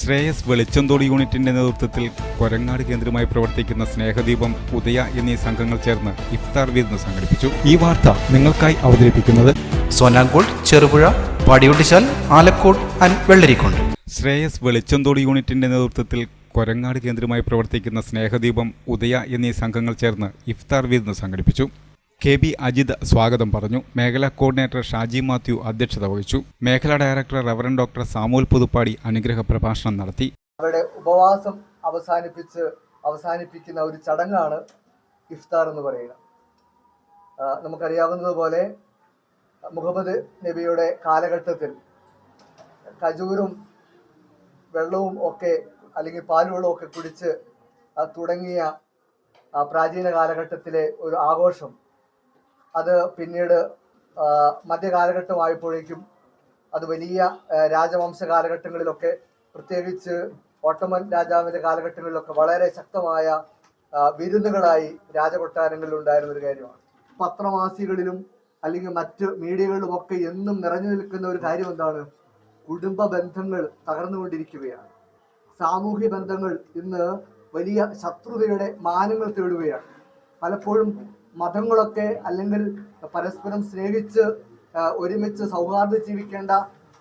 ശ്രേയസ് വെളിച്ചന്തോട് യൂണിറ്റിന്റെ നേതൃത്വത്തിൽ കൊരങ്ങാട് കേന്ദ്രമായി പ്രവർത്തിക്കുന്ന സ്നേഹദീപം ഉദയ എന്നീ സംഘങ്ങൾ ചേർന്ന് ഇഫ്താർ വിരുന്ന് സംഘടിപ്പിച്ചു. ഈ വാർത്ത നിങ്ങൾക്കായി അവതരിപ്പിക്കുന്നത് സോനാങ്കോട് ചെറുപുഴ പാടിയൊട്ടിച്ചാൽ ആലക്കോട് ആൻഡ് വെള്ളരിക്കോട്. ശ്രേയസ് വെളിച്ചന്തോട് യൂണിറ്റിന്റെ നേതൃത്വത്തിൽ കൊരങ്ങാട് കേന്ദ്രമായി പ്രവർത്തിക്കുന്ന സ്നേഹദീപം ഉദയ എന്നീ സംഘങ്ങൾ ചേർന്ന് ഇഫ്താർ വിരുന്ന് സംഘടിപ്പിച്ചു. കെ ബി അജിത് സ്വാഗതം പറഞ്ഞു. മേഖലാ കോർഡിനേറ്റർ ഷാജി മാത്യു അധ്യക്ഷത വഹിച്ചു. മേഖലാ director reverend doctor Samuel Puthuppadi അനുഗ്രഹ പ്രഭാഷണം നടത്തി. അവരുടെ ഉപവാസം അവസാനിപ്പിച്ച് അവസാനിപ്പിക്കുന്ന ഒരു ചടങ്ങാണ് ഇഫ്താർ എന്ന് പറയുന്നത് നമുക്കറിയാവുന്നതുപോലെ മുഹമ്മദ് നബിയുടെ കാലഘട്ടത്തിൽ ഖജൂരും വെള്ളവും ഒക്കെ അല്ലെങ്കിൽ പാലുവെള്ളവും ഒക്കെ കുടിച്ച് തുടങ്ങിയ പ്രാചീന കാലഘട്ടത്തിലെ ഒരു ആഘോഷം അത് പിന്നീട് മധ്യകാലഘട്ടമായപ്പോഴേക്കും അത് വലിയ രാജവംശ കാലഘട്ടങ്ങളിലൊക്കെ പ്രത്യേകിച്ച് ഓട്ടമൻ രാജാവിന്റെ കാലഘട്ടങ്ങളിലൊക്കെ വളരെ ശക്തമായ വിരുന്നുകളായി രാജകൊട്ടാരങ്ങളിൽ ഉണ്ടായിരുന്ന ഒരു കാര്യമാണ്. പത്രമാസികളിലും അല്ലെങ്കിൽ മറ്റ് മീഡിയകളിലും ഒക്കെ എന്നും നിറഞ്ഞു നിൽക്കുന്ന ഒരു കാര്യം എന്താണ്? കുടുംബ ബന്ധങ്ങൾ തകർന്നുകൊണ്ടിരിക്കുകയാണ്. സാമൂഹ്യ ബന്ധങ്ങൾ ഇന്ന് വലിയ ശത്രുതയുടെ മാനങ്ങൾ തേടുകയാണ്. പലപ്പോഴും മതങ്ങളൊക്കെ അല്ലെങ്കിൽ പരസ്പരം സ്നേഹിച്ച് ഒരുമിച്ച് സൗഹാർദ്ദം ജീവിക്കേണ്ട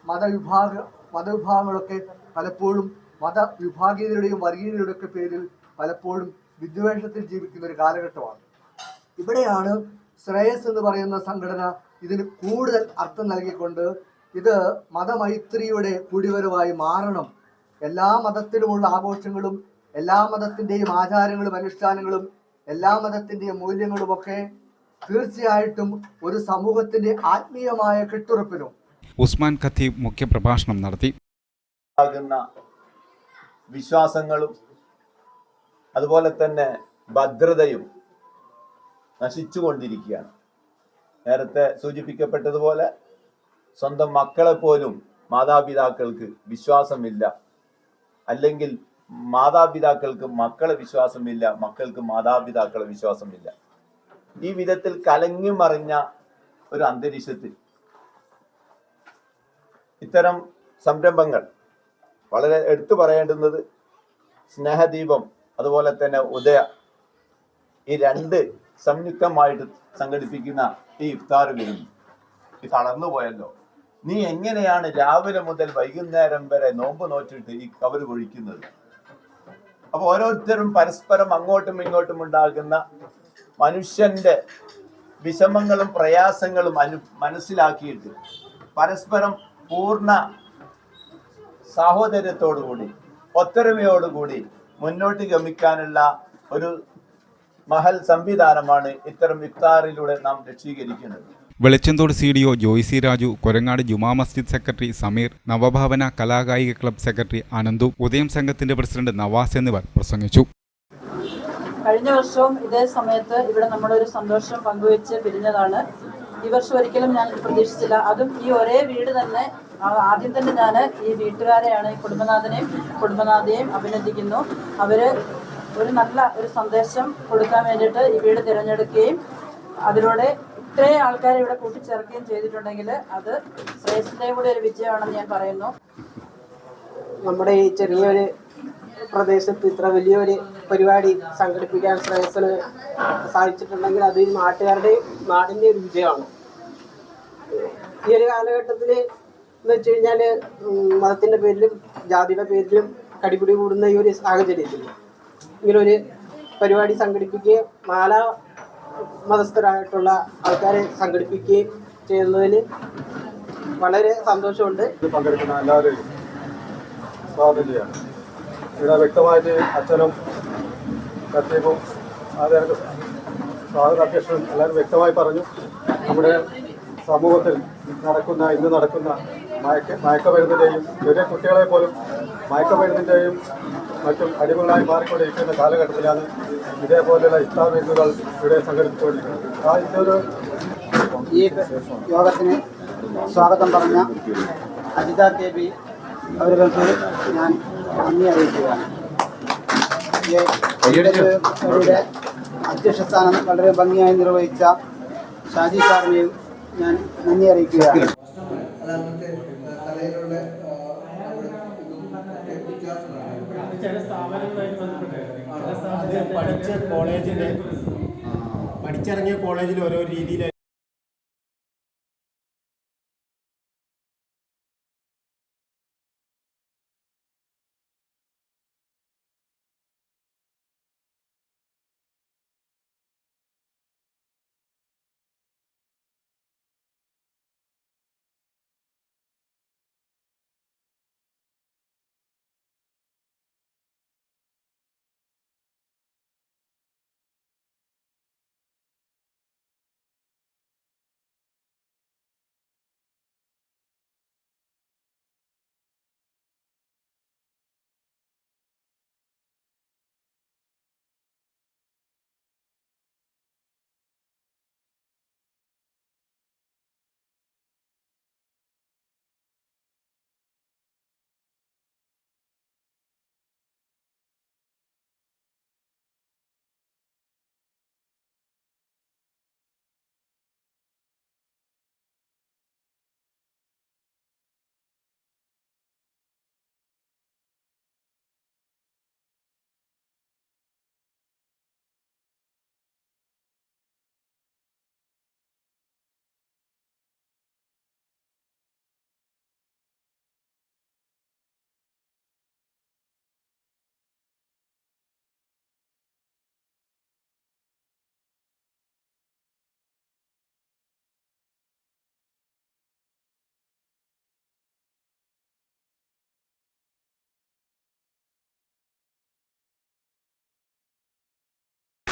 മതവിഭാഗ മതവിഭാഗങ്ങളൊക്കെ പലപ്പോഴും മതവിഭാഗീയതയുടെയും വർഗീയതയുടെയും ഒക്കെ പേരിൽ പലപ്പോഴും വിദ്വേഷത്തിൽ ജീവിക്കുന്ന ഒരു കാലഘട്ടമാണ്. ഇവിടെയാണ് ശ്രേയസ് എന്ന് പറയുന്ന സംഘടന ഇതിന് കൂടുതൽ അർത്ഥം നൽകിക്കൊണ്ട് ഇത് മതമൈത്രിയുടെ കുടിവരവായി മാറണം. എല്ലാ മതത്തിലുമുള്ള ആഘോഷങ്ങളും എല്ലാ മതത്തിന്റെയും ആചാരങ്ങളും അനുഷ്ഠാനങ്ങളും എല്ലാ മതത്തിന്റെയും മൂല്യങ്ങളുമൊക്കെ തീർച്ചയായിട്ടും ഒരു സമൂഹത്തിന്റെ ആത്മീയമായ കെട്ടുറപ്പിനും ഉസ്മാൻ ഖത്തീബ് മുഖ്യപ്രഭാഷണം നടത്തി. വിശ്വാസങ്ങളും അതുപോലെ തന്നെ ഭദ്രതയും നശിച്ചുകൊണ്ടിരിക്കുകയാണ്. നേരത്തെ സൂചിപ്പിക്കപ്പെട്ടതുപോലെ സ്വന്തം മക്കളെ പോലും മാതാപിതാക്കൾക്ക് വിശ്വാസമില്ല. അല്ലെങ്കിൽ മാതാപിതാക്കൾക്ക് മക്കളെ വിശ്വാസമില്ല മക്കൾക്ക് മാതാപിതാക്കളെ വിശ്വാസമില്ല. ഈ വിധത്തിൽ കലങ്ങി മറിഞ്ഞ ഒരു അന്തരീക്ഷത്തിൽ ഇത്തരം സംരംഭങ്ങൾ വളരെ എടുത്തു പറയേണ്ടുന്നത് സ്നേഹദീപം അതുപോലെ തന്നെ ഉദയ ഈ രണ്ട് സംയുക്തമായിട്ട് സംഘടിപ്പിക്കുന്ന ഈ ഇഫ്താർ ഈ തളർന്നു പോയല്ലോ. നീ എങ്ങനെയാണ് രാവിലെ മുതൽ വൈകുന്നേരം വരെ നോമ്പ് നോറ്റിട്ട് ഈ കവറ് കൊഴിക്കുന്നത് അപ്പൊ ഓരോരുത്തരും പരസ്പരം അങ്ങോട്ടും ഇങ്ങോട്ടും ഉണ്ടാകുന്ന മനുഷ്യന്റെ വിഷമങ്ങളും പ്രയാസങ്ങളും അനു മനസ്സിലാക്കിയിട്ട് പരസ്പരം പൂർണ സാഹോദര്യത്തോടുകൂടി ഒത്തൊരുമയോടുകൂടി മുന്നോട്ട് ഗമിക്കാനുള്ള ഒരു മഹൽ സംവിധാനമാണ് ഇത്തരം ഇഫ്താറിലൂടെ നാം രക്ഷീകരിക്കുന്നത് Velichanthode C D O Joicy Raju Korangad Juma Masjid secretary Sameer Navabhavana കലാകായിക ക്ലബ് സെക്രട്ടറി അനന്തു ഉദയം സംഘത്തിന്റെ പ്രസിഡന്റ് നവാസ് എന്നിവർ പ്രസംഗിച്ചു. കഴിഞ്ഞ വർഷവും ഇതേ സമയത്ത് ഇവിടെ നമ്മളൊരു സന്തോഷം പങ്കുവെച്ച് പിരിഞ്ഞതാണ്. ഈ വർഷം ഒരിക്കലും ഞാൻ പ്രതീക്ഷിച്ചില്ല. അതും ഈ ഒരേ വീട് തന്നെ ആദ്യം തന്നെ ഞാൻ ഈ വീട്ടുകാരെയാണ് ഈ കുടുംബനാഥനെയും കുടുംബനാഥയെയും അഭിനന്ദിക്കുന്നു. അവർ ഒരു നല്ല ഒരു സന്ദേശം കൊടുക്കാൻ വേണ്ടിയിട്ട് ഈ വീട് തിരഞ്ഞെടുക്കുകയും അതിലൂടെ ഇത്രയും ആൾക്കാരെ ഇവിടെ കൂട്ടിച്ചേർക്കുകയും ചെയ്തിട്ടുണ്ടെങ്കിൽ അത് ശ്രേഷ്ഠതയും കൂടെ ഒരു വിജയമാണെന്ന് ഞാൻ പറയുന്നു. നമ്മുടെ ഈ ചെറിയൊരു പ്രദേശത്ത് ഇത്ര വലിയൊരു പരിപാടി സംഘടിപ്പിക്കാൻ ശ്രേയസിന് സാധിച്ചിട്ടുണ്ടെങ്കിൽ അത് ഈ നാട്ടുകാരുടെയും നാടിന്റെ ഒരു വിജയമാണ്. ഈ ഒരു കാലഘട്ടത്തിൽ എന്ന് വെച്ച് കഴിഞ്ഞാൽ മതത്തിന്റെ പേരിലും ജാതിയുടെ പേരിലും കടിപിടി കൂടുന്ന ഈ ഒരു സാഹചര്യത്തിൽ ഇങ്ങനൊരു പരിപാടി സംഘടിപ്പിക്കുകയും നാലാ മതസ്ഥരായിട്ടുള്ള ആൾക്കാരെ സംഘടിപ്പിക്കുകയും ചെയ്യുന്നതിൽ വളരെ സന്തോഷമുണ്ട്. പങ്കെടുക്കുന്ന എല്ലാവരെയും ചെയ്യാം ഇവിടെ വ്യക്തമായിട്ട് അച്ഛനും കത്തീബും ആദ്യം സ്വാഗത അധ്യക്ഷനും എല്ലാവരും വ്യക്തമായി പറഞ്ഞു. നമ്മുടെ സമൂഹത്തിൽ നടക്കുന്ന ഇന്ന് നടക്കുന്ന മയക്ക മയക്കമരുന്നിന്റെയും ചെറിയ കുട്ടികളെ പോലും മയക്കമരുന്നിന്റെയും മറ്റും അടിമകളായി മാറിക്കൊണ്ടിരിക്കുന്ന കാലഘട്ടത്തിലാണ് ഇതേപോലെയുള്ള ഇസ്ലാം മരുന്നുകൾ ഇവിടെ സംഘടിപ്പിച്ചുകൊണ്ടിരിക്കുന്നത്. ആ ഇതൊരു ഈ യോഗത്തിന് സ്വാഗതം പറഞ്ഞ അജിത കെ പി അവർക്ക് ഞാൻ നന്ദി അറിയിക്കുകയാണ്. അധ്യക്ഷ സ്ഥാനം വളരെ ഭംഗിയായി നിർവഹിച്ച ഷാജി സാറിനെയും ഞാൻ നന്ദി അറിയിക്കുകയാണ്. അതാമത്തെ തലയിലുള്ള ആ, പഠിച്ച കോളേജിന്റെ പഠിച്ചിറങ്ങിയ കോളേജിൽ ഓരോ രീതിയിൽ